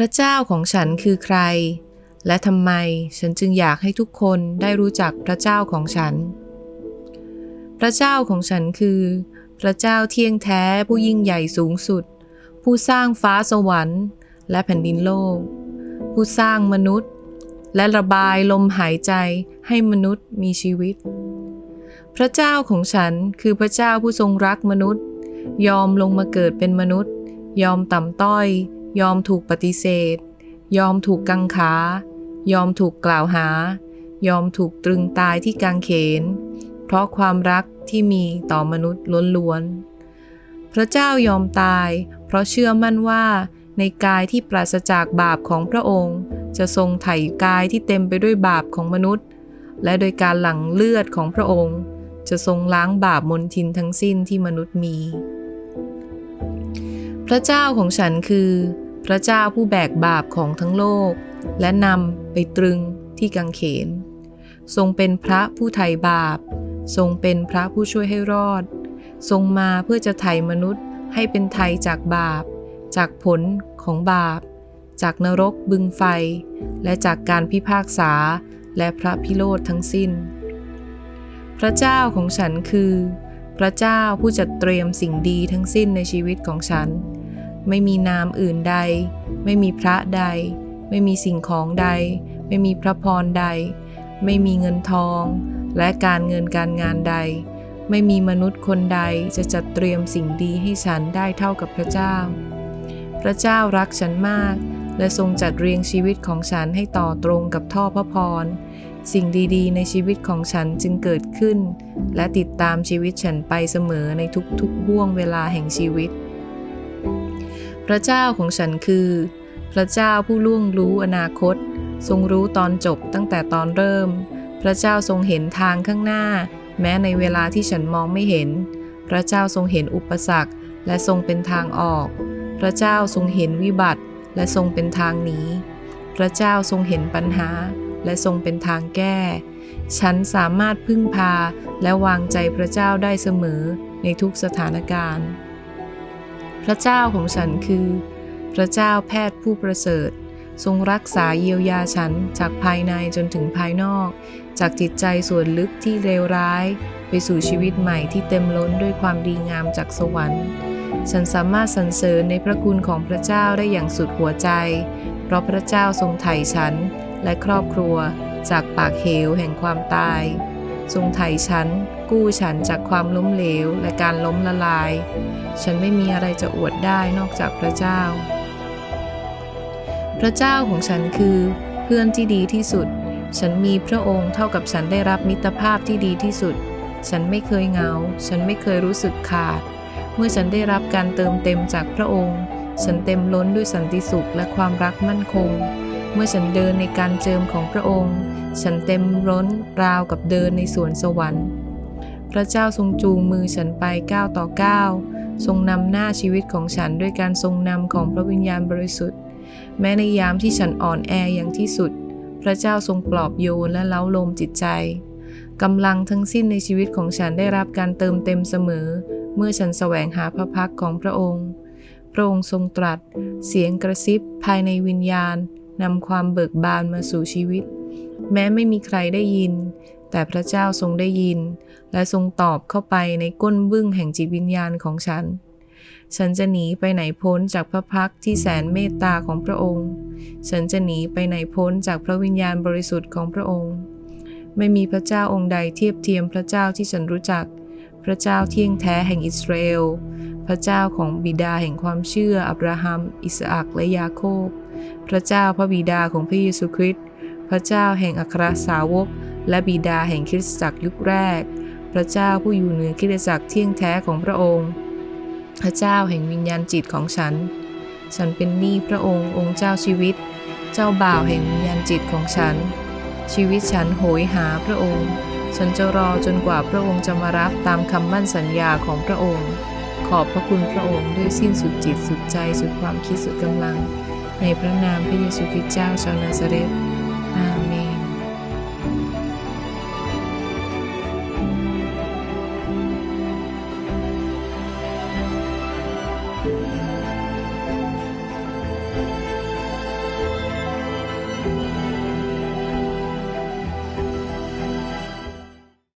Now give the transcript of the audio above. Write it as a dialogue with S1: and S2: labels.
S1: พระเจ้าของฉันคือใคร และทำไมฉันจึงอยากให้ทุกคนได้รู้จักพระเจ้าของฉัน พระเจ้าของฉันคือ พระเจ้าเที่ยงแท้ผู้ยิ่งใหญ่สูงสุด ผู้สร้างฟ้าสวรรค์และแผ่นดินโลก ผู้สร้างมนุษย์ และระบายลมหายใจให้มนุษย์มีชีวิต พระเจ้าของฉันคือพระเจ้าผู้ทรงรักมนุษย์ ยอมลงมาเกิดเป็นมนุษย์ ยอมต่ำต้อย ยอมถูกปฏิเสธ ยอมถูกกังขายอมถูกกล่าวหา ยอมถูกตรึงตายที่กางเขน เพราะความรักที่มีต่อมนุษย์ล้วนๆ พระเจ้ายอมตาย เพราะเชื่อมั่นว่าในกายที่ปราศจากบาปของพระองค์ จะทรงไถ่กายที่เต็มไปด้วยบาปของมนุษย์ และโดยการหลั่งเลือดของพระองค์ จะทรงล้างบาปมนทินทั้งสิ้นที่มนุษย์มี พระเจ้าของฉันคือ พระเจ้าผู้แบกบาปของทั้งโลก และนำไปตรึงที่กังเขน ทรงเป็นพระผู้ไถ่บาป ทรงเป็นพระผู้ช่วยให้รอด ทรงมาเพื่อจะไถ่มนุษย์ให้เป็นไทยจากบาป จากผลของบาป จากนรกบึงไฟ และจากการพิพากษาและพระพิโรธทั้งสิ้น พระเจ้าของฉันคือ พระเจ้าผู้จัดเตรียมสิ่งดีทั้งสิ้นในชีวิตของฉัน ไม่มีนามอื่นใด ไม่มีพระใด ไม่มีสิ่งของใด ไม่มีพระพรใด ไม่มีเงินทอง และการเงินการงานใด ไม่มีมนุษย์คนใดจะจัดเตรียมสิ่งดีให้ฉันได้เท่ากับพระเจ้า พระเจ้ารักฉันมาก และทรงจัดเรียงชีวิตของฉันให้ต่อตรงกับท่อพระพร สิ่งดีๆ ในชีวิตของฉันจึงเกิดขึ้น และติดตามชีวิตฉันไปเสมอในทุกๆห่วงเวลาแห่งชีวิต พระเจ้าของฉันคือ พระเจ้าผู้ล่วงรู้อนาคต ทรงรู้ตอนจบตั้งแต่ตอนเริ่ม พระเจ้าทรงเห็นทางข้างหน้า แม้ในเวลาที่ฉันมองไม่เห็น พระเจ้าทรงเห็นอุปสรรค และทรงเป็นทางออก พระเจ้าทรงเห็นวิบัติ และทรงเป็นทางหนีพระเจ้าทรงเห็นปัญหา และทรงเป็นทางแก้ ฉันสามารถพึ่งพาและวางใจพระเจ้าได้เสมอในทุกสถานการณ์ ระเจ้าของฉันคือ พระเจ้าแพทย์ผู้ประเสริฐ ทรงรักษาเยียวยาฉันจากภายในจนถึงภายนอก จากจิตใจส่วนลึกที่เลวร้าย ไปสู่ชีวิตใหม่ที่เต็มล้นด้วยความดีงามจากสวรรค์ ฉันสามารถสรรเสริญในพระคุณของพระเจ้าได้อย่างสุดหัวใจ เพราะพระเจ้าทรงไถ่ฉันและครอบครัวจากปากเหวแห่งความตาย ทรงไถ่ฉัน กู้ฉันจากความล้มเหลวและการล้มละลาย ฉันไม่มีอะไรจะอวดได้นอกจากพระเจ้า พระเจ้าของฉันคือเพื่อนที่ดีที่สุด ฉันมีพระองค์เท่ากับฉันได้รับมิตรภาพที่ดีที่สุด ฉันไม่เคยเหงา ฉันไม่เคยรู้สึกขาด เมื่อฉันได้รับการเติมเต็มจากพระองค์ ฉันเต็มล้นด้วยสันติสุขและความรักมั่นคง เมื่อฉันเดินในการเจิมของพระองค์ ฉันเต็มล้นราวกับเดินในสวนสวรรค์ พระเจ้าทรงจูงมือฉันไปก้าวต่อก้าวทรงนำหน้าชีวิตของฉันด้วยการทรงนำของพระวิญญาณบริสุทธิ์ แม้ในยามที่ฉันอ่อนแออย่างที่สุด พระเจ้าทรงปลอบโยนและเล้าลมจิตใจกำลังทั้งสิ้นในชีวิตของฉันได้รับการเติมเต็มเสมอ เมื่อฉันแสวงหาพระพักของพระองค์ พระองค์ทรงตรัส เสียงกระซิบภายในวิญญาณนำความเบิกบานมาสู่ชีวิต แม้ไม่มีใครได้ยิน แต่พระเจ้าทรงได้ยิน และทรงตอบเข้าไปในก้นบึ้งแห่งจิตวิญญาณของฉัน ฉันจะหนีไปไหนพ้นจากพระพักที่แสนเมตตาของพระองค์ ฉันจะหนีไปไหนพ้นจากพระวิญญาณบริสุทธิ์ของพระองค์ ไม่มีพระเจ้าองค์ใดเทียบเทียมพระเจ้าที่ฉันรู้จัก พระเจ้าเที่ยงแท้แห่งอิสราเอล พระเจ้าของบิดาแห่งความเชื่ออับราฮัม อิสอักและยาโคบพระเจ้าพระบิดาของพระเยซูคริสต์ พระเจ้าแห่งอัครสาวก และบิดาแห่งคริสตจักรยุคแรก พระเจ้าผู้อยู่เหนือคริสตจักรเที่ยงแท้ของพระองค์ พระเจ้าแห่งวิญญาณจิตของฉัน ฉันเป็นหนี้พระองค์องค์เจ้าชีวิต เจ้าบ่าวแห่งวิญญาณจิตของฉัน ชีวิตฉันโหยหาพระองค์ ฉันจะรอจนกว่าพระองค์จะมารับตามคำมั่นสัญญาของพระองค์ ขอบพระคุณพระองค์ด้วยสิ้นสุดจิตสุดใจสุดความคิดสุดกำลัง ในพระนามพระเยซูคริสต์เจ้าชาวนาซาเรต อาเมน